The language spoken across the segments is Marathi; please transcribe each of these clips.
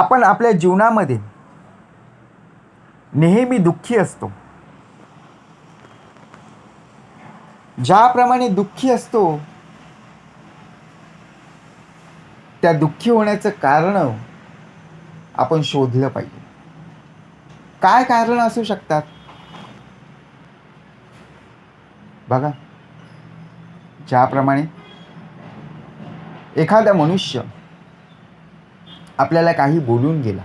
आपण आपल्या जीवनामध्ये नेहमी दुःखी असतो. ज्याप्रमाणे दुःखी असतो त्या दुःखी होण्याचं कारण आपण शोधलं पाहिजे. काय कारण असू शकतात? बघा. ज्याप्रमाणे एखादा मनुष्य आपल्याला काही बोलून गेला.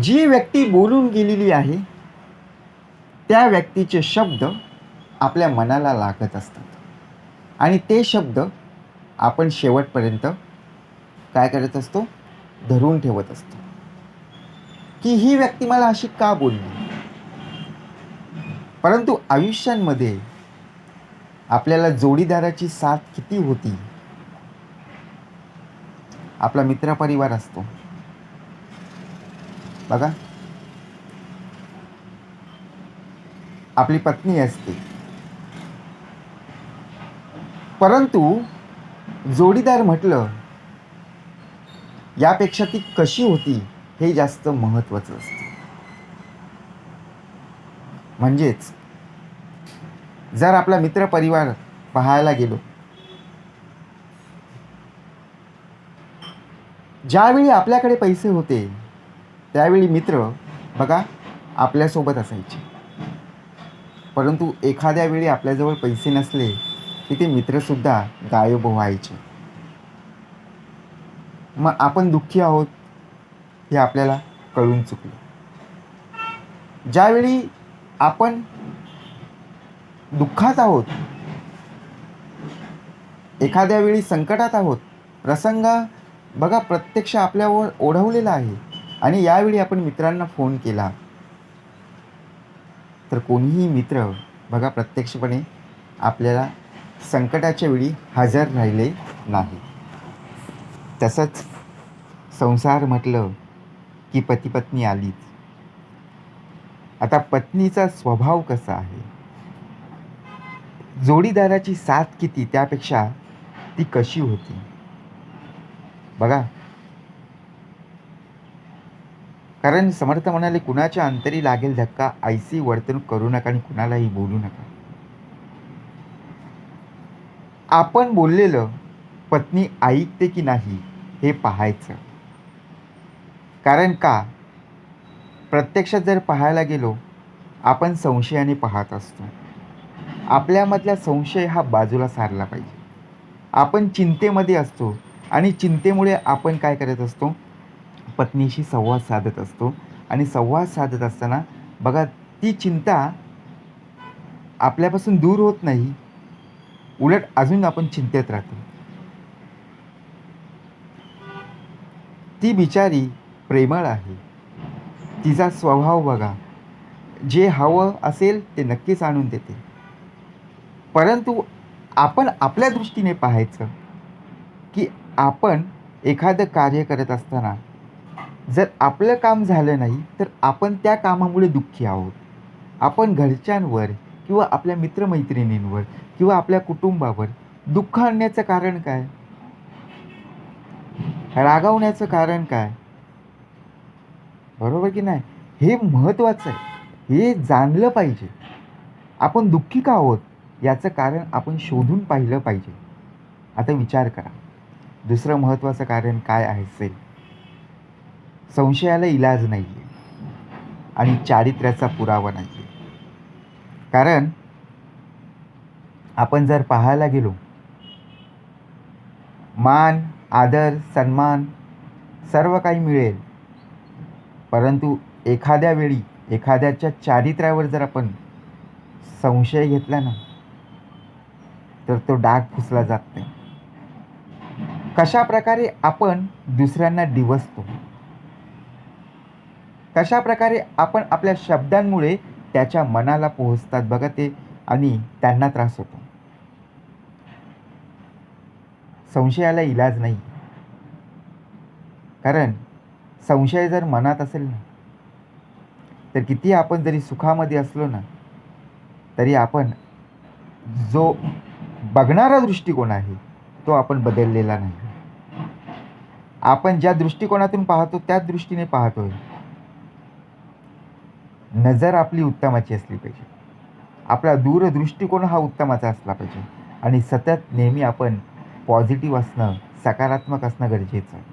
जी व्यक्ती बोलून गेलेली आहे त्या व्यक्तीचे शब्द आपल्या मनाला लागत असतात. आणि ते शब्द आपण शेवटपर्यंत काय करत असतो? धरून ठेवत असतो. की ही व्यक्ती मला अशी का बोलली? परंतु आयुष्यांमध्ये आपल्याला जोडीदाराची साथ किती होती? आपला मित्रपरिवार असतो. बघा. आपली पत्नी असते. परंतु जोडीदार म्हटलं यापेक्षा ती कशी होती हे जास्त महत्त्वाचं असतं. म्हणजेच जर आपला मित्रपरिवार पाहायला गेलो ज्यावेळी आपल्याकडे पैसे होते त्यावेळी मित्र बघा आपल्यासोबत असायचे. परंतु एखाद्या वेळी आपल्याजवळ पैसे नसले की ते मित्रसुद्धा गायब व्हायचे. मग आपण दुःखी आहोत हे आपल्याला कळून चुकलं. ज्यावेळी आपण दुःखात आहोत एखाद्या वेळी संकटात आहोत प्रसंग बघा प्रत्यक्ष आपल्यावर ओढवलेला आहे. आणि यावेळी आपण मित्रांना फोन केला. तर कोणीही मित्र बघा प्रत्यक्षपणे आपल्याला संकटाच्या वेळी हजर राहिले नाही तसंच संसार म्हटलं की पतीपत्नी आलीच. आता पत्नीचा स्वभाव कसा आहे? जोडीदाराची साथ किती? त्यापेक्षा ती कशी होती? बघा. कारण समर्थ म्हणाले कुणाच्या अंतरी लागेल धक्का आयसी वर्तणूक करू नका आणि कुणालाही बोलू नका. आपण बोललेलं पत्नी ऐकते की नाही हे पाहायचं. कारण का? प्रत्यक्षात जर पाहायला गेलो आपण संशयाने पाहत असतो. आपल्यामधला संशय हा बाजूला सारला पाहिजे. आपण चिंतेमध्ये असतो आणि चिंतेमुळे आपण काय करत असतो? पत्नीशी संवाद साधत असतो. आणि संवाद साधत असताना बघा ती चिंता आपल्यापासून दूर होत नाही. उलट अजून आपण चिंतेत राहतो. ती बिचारी प्रेमळ आहे. तिचा स्वभाव बघा. जे हवं असेल ते नक्कीच आणून देते. परंतु आपण आपल्या दृष्टीने पाहायचं की आपण एखादं कार्य करत असताना जर आपलं काम झालं नाही तर आपण त्या कामामुळे दुःखी आहोत. आपण घरच्यांवर किंवा आपल्या मित्रमैत्रिणींवर किंवा आपल्या कुटुंबावर दुःख आणण्याचं कारण काय? रागावण्याचं कारण काय? बरोबर की नाही? हे महत्त्वाचं आहे. हे जाणलं पाहिजे. आपण दुःखी का आहोत? याचं कारण आपण शोधून पाहिलं पाहिजे. आता विचार करा. दुसरं महत्त्वाचं कारण काय आहे असेल? संशयाला इलाज नाही आहे आणि चारित्र्याचा पुरावा नाही आहे कारण आपण जर पाहायला गेलो मान आदर सन्मान सर्व काही मिळेल. परंतु एखाद्या वेळी एखाद्याच्या चारित्र्यावर जर आपण संशय घेतला ना तर तो डाग फुसला जात नाही. कशाप्रकारे आपण दुसऱ्यांना डिवसतो कशाप्रकारे आपण आपल्या शब्दांमुळे त्याच्या मनाला पोहोचतात बघा ते आणि त्यांना त्रास होतो. संशयाला इलाज नाही. कारण संशय जर मनात असेल ना तर किती आपण जरी सुखामध्ये असलो ना तरी आपण जो बघणारा दृष्टिकोन आहे तो आपण बदललेला नाही. आपण ज्या दृष्टिकोनातून पाहतो त्याच दृष्टीने पाहतोय. नजर आपली उत्तमाची असली पाहिजे. आपला दूरदृष्टिकोन हा उत्तमाचा असला पाहिजे. आणि सतत नेहमी आपण पॉझिटिव्ह असणं सकारात्मक असणं गरजेचं आहे.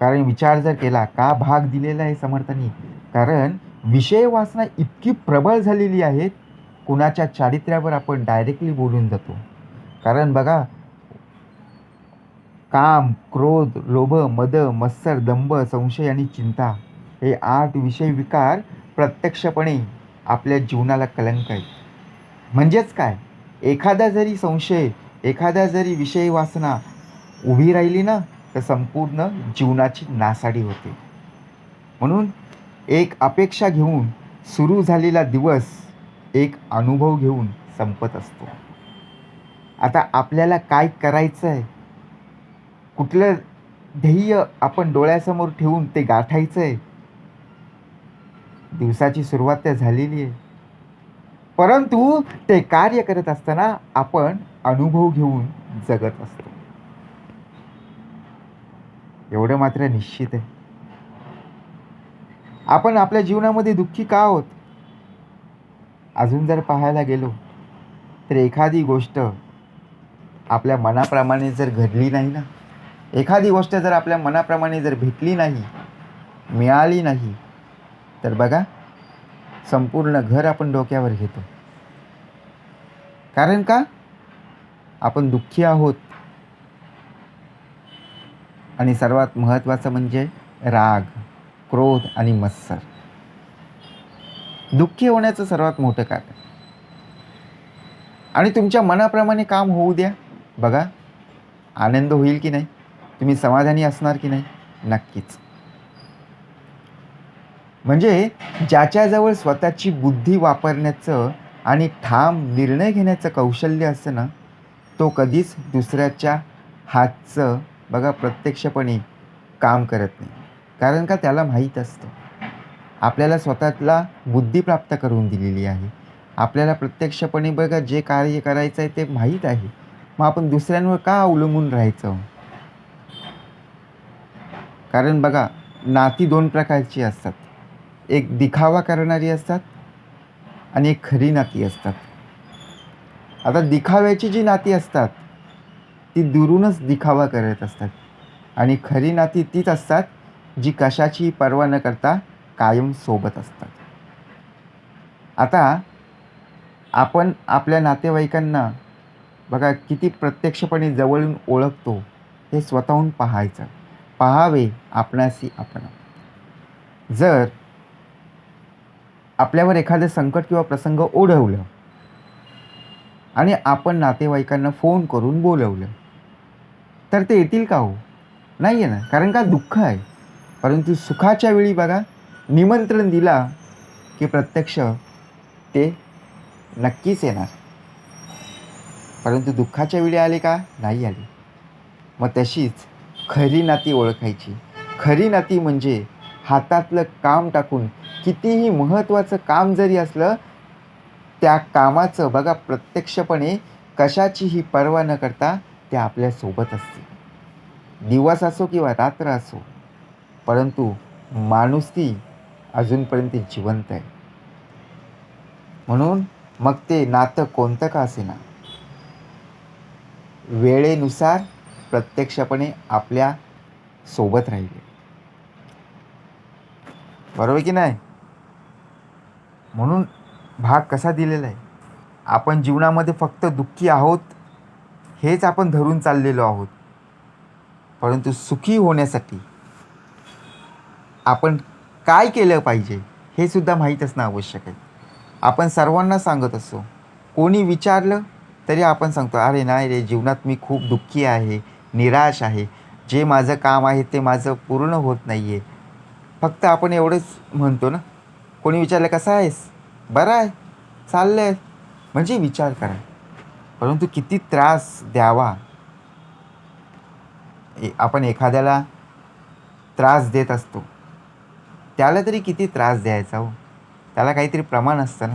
कारण विचार जर केला का भाग दिलेला आहे समर्थांनी? कारण विषय वासना इतकी प्रबळ झालेली आहे कुणाच्या चारित्र्यावर आपण डायरेक्टली बोलून जातो. कारण बघा काम क्रोध लोभ मद मत्सर दंभ संशय आणि चिंता हे आठ विषय विकार प्रत्यक्षपणे आपल्या जीवनाला कलंक आहेत. म्हणजेच काय? एखादा जरी संशय एखादा जरी विषय वासना उभी राहिली ना तर संपूर्ण जीवनाची नासाडी होते. म्हणून एक अपेक्षा घेऊन सुरू झालेला दिवस एक अनुभव घेऊन संपत असतो. आता आपल्याला काय करायचं आहे कुठलं ध्येय आपण डोळ्यासमोर ठेवून ते गाठायचं आहे दिवसाची सुरुवात त्या झालेली आहे. परंतु ते कार्य करत असताना आपण अनुभव घेऊन जगत असतो. एवढं मात्र निश्चित आहे. आपण आपल्या जीवनामध्ये दुःखी का आहोत? अजून जर पाहायला गेलो तर एखादी गोष्ट आपल्या मनाप्रमाणे जर घडली नाही ना? एखादी गोष्ट जर आपल्या मनाप्रमाणे जर भेटली नाही मिळाली नाही तर बघा संपूर्ण घर आपण डोक्यावर घेतो. कारण का? आपण दुःखी आहोत. आणि सर्वात महत्त्वाचं म्हणजे राग क्रोध आणि मत्सर. दुःखी होण्याचं सर्वात मोठं कारण. आणि तुमच्या मनाप्रमाणे काम होऊ द्या. बघा आनंद होईल की नाही? तुम्ही समाधानी असणार की नाही? नक्कीच. म्हणजे ज्याच्याजवळ स्वतःची बुद्धी वापरण्याचं आणि ठाम निर्णय घेण्याचं कौशल्य असतं ना तो कधीच दुसऱ्याच्या हातचं बघा प्रत्यक्षपणे काम करत नाही. कारण का? त्याला माहीत असतं. आपल्याला स्वतःला बुद्धी प्राप्त करून दिलेली आहे. आपल्याला प्रत्यक्षपणे बघा जे कार्य करायचं आहे ते माहीत आहे. मग आपण दुसऱ्यांवर का अवलंबून राहायचं? कारण बघा नाती दोन प्रकारची असतात. एक दिखावा करणारी असतात आणि एक खरी नाती असतात. आता दिखाव्याची जी नाती असतात ती दुरूनच दिखावा करत असतात. आणि खरी नाती तीच असतात जी कशाची पर्वा न करता कायम सोबत असतात. आता आपण आपल्या नातेवाईकांना बघा किती प्रत्यक्षपणे जवळून ओळखतो हे स्वतःहून पाहायचं. पहावे आपणाशी आपण. जर आपल्यावर एखादं संकट किंवा प्रसंग ओढवलं आणि आपण नातेवाईकांना फोन करून बोलवलं तर ते येतील का हो? नाही आहे ना. कारण का? दुःख आहे. परंतु सुखाच्या वेळी बघा निमंत्रण दिला की प्रत्यक्ष ते नक्कीच येणार. परंतु दुःखाच्या वेळी आले का? नाही आले. मग तशीच खरी नाती ओळखायची. खरी नाती म्हणजे हातातलं काम टाकून कितीही महत्त्वाचं काम जरी असलं त्या कामाचं बघा प्रत्यक्षपणे कशाचीही पर्वा न करता ते आपल्यासोबत असते. दिवस असो किंवा रात्र असो परंतु माणुसकी अजूनपर्यंत जिवंत आहे. म्हणून मग ते नातं कोणतं का असेना? वेळेनुसार प्रत्यक्षपणे आपल्यासोबत राहिले. बरोबर की नाही? म्हणून भाग कसा दिलेला आहे? आपण जीवनामध्ये फक्त दुःखी आहोत हेच आपण धरून चाललेलो आहोत. परंतु सुखी होण्यासाठी आपण काय केलं पाहिजे हे सुद्धा माहीत असणं आवश्यक आहे. आपण सर्वांना सांगत असतो. कोणी विचारलं तरी आपण सांगतो अरे नाही रे जीवनात मी खूप दुःखी आहे. निराश आहे. जे माझं काम आहे ते माझं पूर्ण होत नाही आहे फक्त आपण एवढंच म्हणतो ना. कोणी विचारलं कसा आहेस? बरा आहे. चाललं आहे म्हणजे विचार करा. परंतु किती त्रास द्यावा. ए- आपण एखाद्याला त्रास देत असतो. त्याला तरी किती त्रास द्यायचा हो? त्याला काहीतरी प्रमाण असतं ना.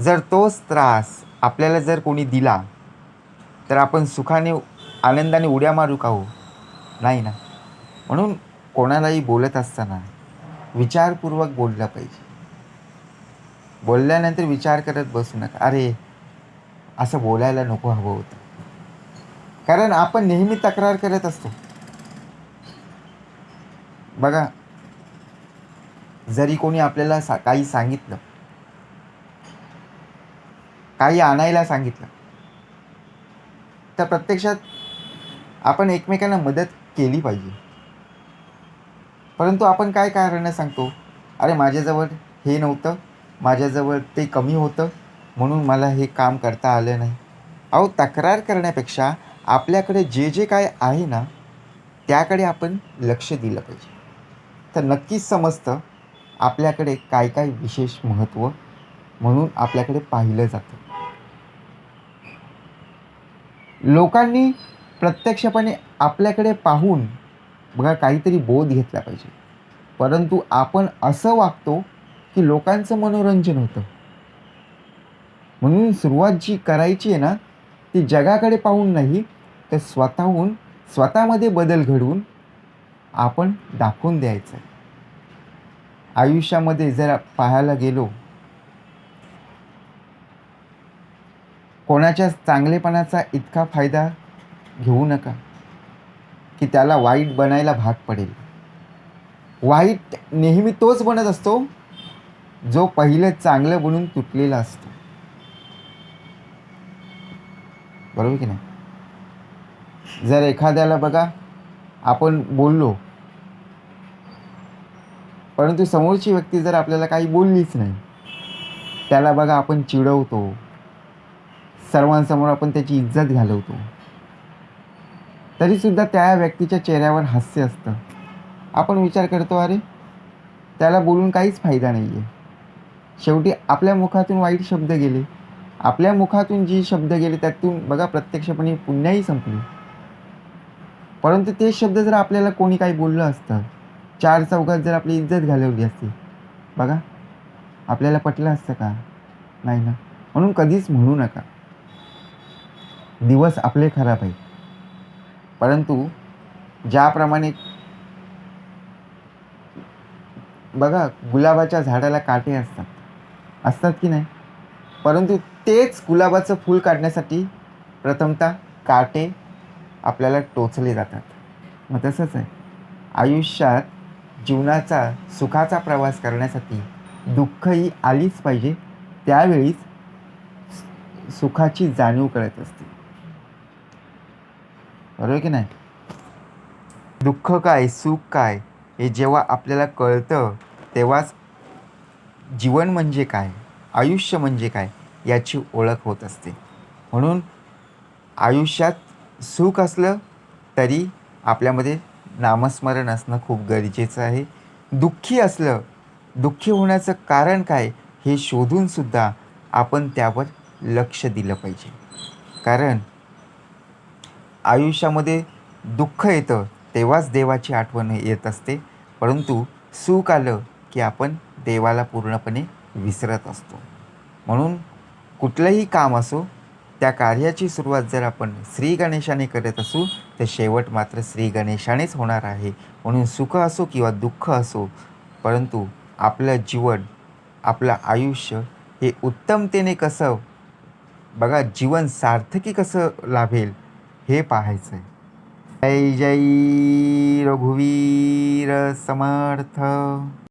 जर तोच त्रास आपल्याला जर कोणी दिला तर आपण सुखाने आनंदाने उड्या मारू का हो? नाही ना. म्हणून कोणालाही बोलत असताना विचारपूर्वक बोललं पाहिजे. बोलल्यानंतर विचार करत बसू नका. अरे असं बोलायला नको हवं होतं. कारण आपण नेहमी तक्रार करत असतो. बघा जरी कोणी आपल्याला सा काही सांगितलं काही आणायला सांगितलं तर प्रत्यक्षात आपण एकमेकांना मदत केली पाहिजे. परंतु आपण काय कारणं सांगतो? अरे माझ्याजवळ हे नव्हतं. माझ्याजवळ ते कमी होतं. म्हणून मला हे काम करता आलं नाही. अहो तक्रार करण्यापेक्षा आपल्याकडे जे जे काय आहे ना त्याकडे आपण लक्ष दिलं पाहिजे. तर नक्कीच समजतं आपल्याकडे काय काय विशेष महत्त्व म्हणून आपल्याकडे पाहिलं जातं. लोकांनी प्रत्यक्षपणे आपल्याकडे पाहून बघा काहीतरी बोध घेतला पाहिजे. परंतु आपण असं वागतो की लोकांचं मनोरंजन होतं. म्हणून सुरुवात जी करायची आहे ना ती जगाकडे पाहून नाही तर स्वतःहून स्वतःमध्ये बदल घडवून आपण दाखवून द्यायचं. आयुष्यामध्ये जर पाहायला गेलो कोणाच्या चांगलेपणाचा इतका फायदा घेऊ नका. की त्याला वाईट बनायला भाग पडेल. वाईट नेहमी तोच बनत असतो जो पहिलं चांगलं बनून तुटलेला असतो. बरोबर की नाही? जर एखाद्याला बघा आपण बोललो परंतु समोरची व्यक्ती जर आपल्याला काही बोललीच नाही त्याला बघा आपण चिडवतो. सर्वांसमोर आपण त्याची इज्जत घालवतो. तरीसुद्धा त्या व्यक्तीच्या चेहऱ्यावर हास्य असतं. आपण विचार करतो अरे त्याला बोलून काहीच फायदा नाही आहे शेवटी आपल्या मुखातून वाईट शब्द गेले. आपल्या मुखातून जी शब्द गेले त्यातून बघा प्रत्यक्षपणे पुण्याही संपली. परंतु ते शब्द जर आपल्याला कोणी काही बोललं असतं चार चौघात जर आपली इज्जत घालवली असती बघा आपल्याला पटलं असतं का? नाही ना. म्हणून कधीच म्हणू नका. दिवस आपले खराब आहेत. परंतु ज्याप्रमाणे बघा गुलाबाच्या झाडाला काटे असतात. असतात की नाही? परंतु तेच गुलाबाचं फूल काढण्यासाठी प्रथमतः काटे आपल्याला टोचले जातात. मग तसंच आहे. आयुष्यात जीवनाचा सुखाचा प्रवास करण्यासाठी दुःख ही आलीच पाहिजे. त्यावेळीच सुखाची जाणीव कळत असते. बरोबर की नाही? दुःख काय सुख काय हे जेव्हा आपल्याला कळतं तेव्हाच जीवन म्हणजे काय आयुष्य म्हणजे काय याची ओळख होत असते. म्हणून आयुष्यात सुख असलं तरी आपल्यामध्ये नामस्मरण असणं खूप गरजेचं आहे. दुःखी असलं दुःखी होण्याचं कारण काय हे शोधूनसुद्धा आपण त्यावर लक्ष दिलं पाहिजे. कारण आयुष्यामध्ये दुःख येतं तेव्हाच देवाची आठवण येत असते. परंतु सुख आलं की आपण देवाला पूर्णपणे विसरत असतो. म्हणून कुठलंही काम असो त्या कार्याची सुरुवात जर आपण श्री गणेशाने करत असू तर शेवट मात्र श्री गणेशानेच होणार आहे. म्हणून सुख असो किंवा दुःख असो परंतु आपलं जीवन आपलं आयुष्य हे उत्तमतेने कसं बघा जीवन सार्थकी कसं लाभेल हे पाहायचं आहे जय जय रघुवीर समर्थ.